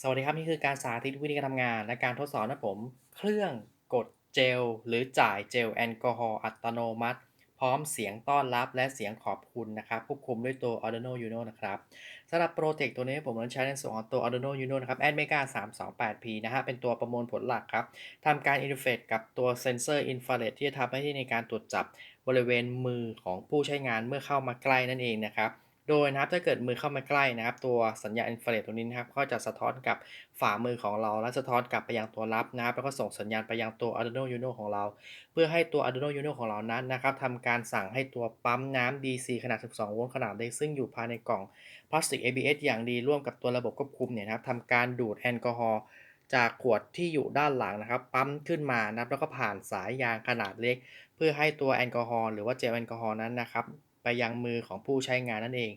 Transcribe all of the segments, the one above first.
สวัสดีครับ นี่คือการสาธิตวิธีการทำงาน และการทดสอบนะผม เครื่องกดเจล หรือจ่ายเจลแอลกอฮอล์อัตโนมัติ พร้อมเสียงต้อนรับและเสียงขอบคุณนะครับควบคุมด้วยตัว Arduino Uno นะครับสำหรับโปรเจกต์ตัวนี้ผมนั้นใช้ในส่วนของตัว Arduino Uno นะครับ Admega 328P นะฮะเป็นตัวประมวลผลหลักครับทำการอินเทอร์เฟซกับตัวเซนเซอร์อินฟราเรดที่จะทำให้ในการตรวจจับบริเวณมือของผู้ใช้งานเมื่อเข้ามาใกล้นั่นเองนะครับ โดยนะครับถ้าเกิดมือเข้ามาใกล้นะครับ ตัวสัญญาณอินฟราเรดตรงนี้นะครับก็จะสะท้อนกับฝ่ามือของเรา และสะท้อนกลับไปยังตัวรับนะครับ แล้วก็ส่งสัญญาณไปยังตัว Arduino Uno ของเรา เพื่อให้ตัว Arduino Uno ของเรานั้นนะครับทำการสั่งให้ตัวปั๊มน้ำ DC ขนาด 12 โวลต์ขนาดเล็กซึ่งอยู่ภายในกล่องพลาสติก ABS อย่างดีร่วมกับตัวระบบควบคุมเนี่ยนะครับทำการดูดแอลกอฮอล์จากขวดที่อยู่ด้านหลังนะครับ ปั๊มขึ้นมานะครับแล้วก็ผ่านสายยางขนาดเล็ก เพื่อให้ตัวแอลกอฮอล์หรือว่าเจลแอลกอฮอล์นั้นนะครับ ไปยังมือของผู้ใช้งานนั่นเอง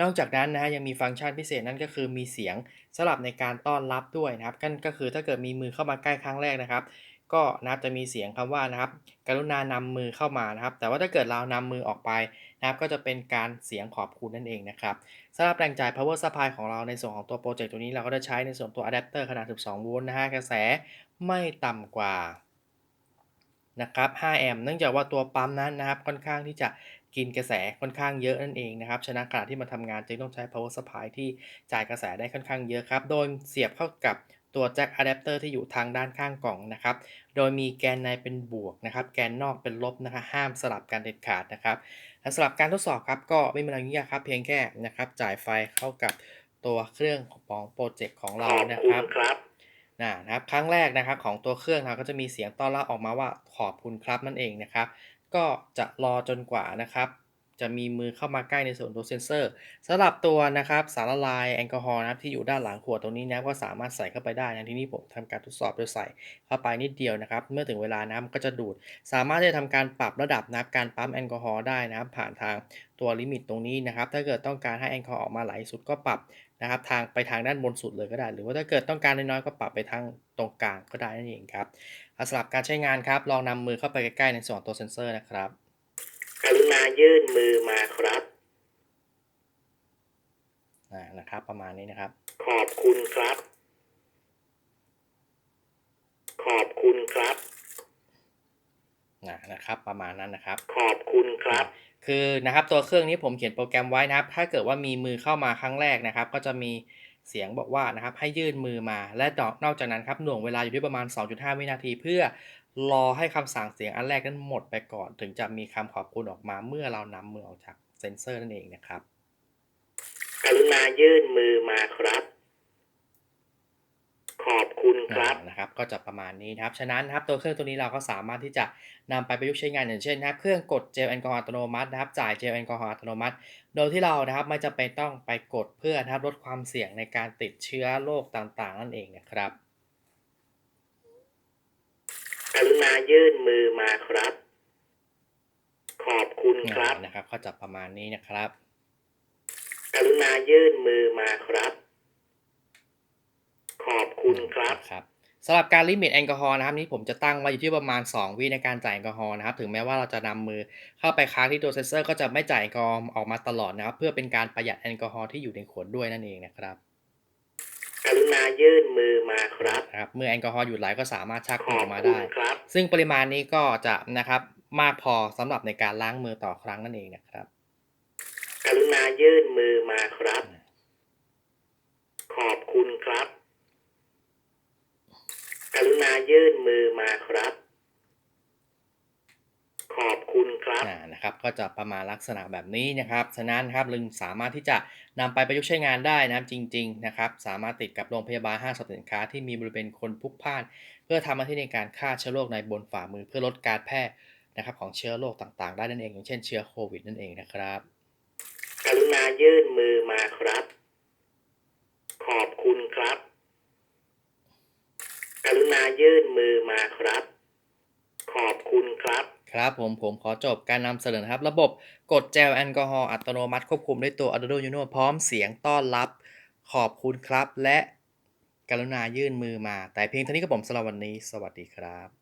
นอกจากนั้นนะฮะยังมีฟังก์ชันพิเศษนั่นก็คือมีเสียงสำหรับในการต้อนรับด้วยนะครับกันก็คือถ้าเกิดมีมือเข้ามาใกล้ครั้งแรกนะครับ ก็นับจะมีเสียงคำว่านะครับ กรุณานำมือเข้ามานะครับ แต่ว่าถ้าเกิดเรานำมือออกไปนะครับก็จะเป็นการเสียงขอบคุณนั่นเองนะครับสำหรับแรงจ่าย power supply ของเราในส่วนของตัวโปรเจกต์ตัวนี้เราก็จะใช้ในส่วนตัวอะแดปเตอร์ขนาด 12 โวลต์นะฮะกระแสไม่ต่ำกว่านะครับ 5 แอมป์ เนื่องจากว่าตัวปั๊มนั้นนะครับ ค่อนข้างที่จะ กินกระแสค่อนข้างเยอะนั่นเองนะครับฉะนั้นขณะที่มาทำงานจึงต้องใช้ power supply ที่จ่ายกระแสได้ค่อนข้างเยอะครับ โดยเสียบเข้ากับตัวแจ็คอะแดปเตอร์ที่อยู่ทางด้านข้างกล่องนะครับ โดยมีแกนในเป็นบวกนะครับ แกนนอกเป็นลบนะครับห้ามสลับกันเด็ดขาดนะครับและสำหรับการทดสอบครับก็ไม่มีอะไรยุ่งยากครับเพียงแค่นะครับ จ่ายไฟเข้ากับตัวเครื่องของโปรเจกต์ของเรานะครับครับนะนะครับ ครั้งแรกนะครับของตัวเครื่องเราก็จะมีเสียงต้อนรับออกมาว่าขอบคุณครับนั่นเองนะครับ ก็จะรอจนกว่านะครับ จะมีมือเข้ามาใกล้ในส่วนตัวเซนเซอร์สำหรับตัวนะครับสารละลายแอลกอฮอล์นะครับที่อยู่ด้านหลังขวดตรงนี้นะก็สามารถใส่เข้าไปได้นะที่นี่ผมทำการทดสอบโดยใส่เข้าไปนิดเดียวนะครับเมื่อถึงเวลาน้ำก็จะดูด สามารถที่จะทำการปรับระดับนะการปั๊มแอลกอฮอล์ได้นะครับผ่านทางตัวลิมิตตรงนี้นะครับถ้าเกิดต้องการให้แอลกอฮอล์ออกมาไหลสุดก็ปรับนะครับทางไปทางด้านบนสุดเลยก็ได้ หรือว่าถ้าเกิดต้องการน้อยๆก็ปรับไปทางตรงกลางก็ได้นั่นเองครับสำหรับการใช้งานครับลองนำมือเข้าไปใกล้ๆในส่วนตัวเซนเซอร์นะครับ กรุณายื่นมือมาครับอ่านะครับ ประมาณนี้นะครับ ขอบคุณครับ ขอบคุณครับนะนะครับ ประมาณนั้นนะครับ ขอบคุณครับ คือนะครับตัวเครื่องนี้ผมเขียนโปรแกรมไว้นะครับ ถ้าเกิดว่ามีมือเข้ามาครั้งแรกนะครับ ก็จะมี เสียงบอกว่านะครับให้ยื่นมือมา และนอกจากนั้นครับหน่วงเวลาอยู่ที่ประมาณ 2.5 วินาที เพื่อรอให้คำสั่งเสียงอันแรกนั้นหมดไปก่อน ถึงจะมีคำขอบคุณออกมาเมื่อเรานำมือออกจากเซนเซอร์นั่นเองนะครับกรุณายื่นมือมาครับ คุณครับอ่านะครับก็จะประมาณนี้นะครับ ฉะนั้นนะครับตัวเครื่องตัวนี้เราก็สามารถที่จะนำไปประยุกต์ใช้งานอย่างเช่นนะครับเครื่องกดเจลแอลกอฮอล์อัตโนมัตินะครับจ่ายเจลแอลกอฮอล์อัตโนมัติ โดยที่เรานะครับไม่จำเป็นต้องไปกดเพื่อนะครับลดความเสี่ยงในการติดเชื้อโรคต่างๆ นั่นเองนะครับกรุณายื่นมือมาครับ ขอบคุณครับอ่านะครับ ก็จะประมาณนี้นะครับกรุณายื่นมือมาครับขอบ คุณครับครับสำหรับการลิมิตแอลกอฮอล์นะครับนี้ผมจะตั้งไว้อยู่ที่ประมาณ 2 วิในการจ่ายแอลกอฮอล์นะครับถึงแม้ว่าเราจะนำมือเข้าไปค้างที่ตัวเซนเซอร์ก็จะไม่จ่ายแอลกอฮอล์ออกมาตลอดนะครับ เพื่อเป็นการประหยัดแอลกอฮอล์ที่อยู่ในขวดด้วยนั่นเองนะครับกรุณายื่นมือมาครับนะครับเมื่อแอลกอฮอล์หยุดไหลก็สามารถชักขมือออบอกมาคุได้ณครับ ซึ่งปริมาณนี้ก็จะนะครับมากพอสำหรับในการล้างมือต่อครั้งนั่นเองนะครับกรุณายื่นมือมาครับ ขอบคุณครับ กรุณายื่นมือมาครับ ขอบคุณครับ อ่านะครับก็จะประมาณลักษณะแบบนี้นะครับฉะนั้นครับลึงสามารถที่จะนำไปประยุกต์ใช้งานได้นะครับจริงๆนะครับสามารถติดกับโรงพยาบาลห้างสรรพสินค้าที่มีบริเวณคนพลุกพล่าน เพื่อทำหน้าที่ในการฆ่าเชื้อโรคในบนฝ่ามือเพื่อลดการแพร่นะครับของเชื้อโรคต่างๆ ได้นั่นเองอย่างเช่นเชื้อโควิดนั่นเองนะครับกรุณายื่นมือมาครับ ขอบคุณครับ กรุณายื่นมือมาครับ ขอบคุณครับ ครับผมผมขอจบการนำเสนอนะครับ ระบบกดเจลแอลกอฮอล์อัตโนมัติควบคุมด้วยตัว Arduino Uno พร้อมเสียงต้อนรับขอบคุณครับ และกรุณายื่นมือมา แต่เพียงเท่านี้ก็ผมสำหรับวันนี้ สวัสดีครับ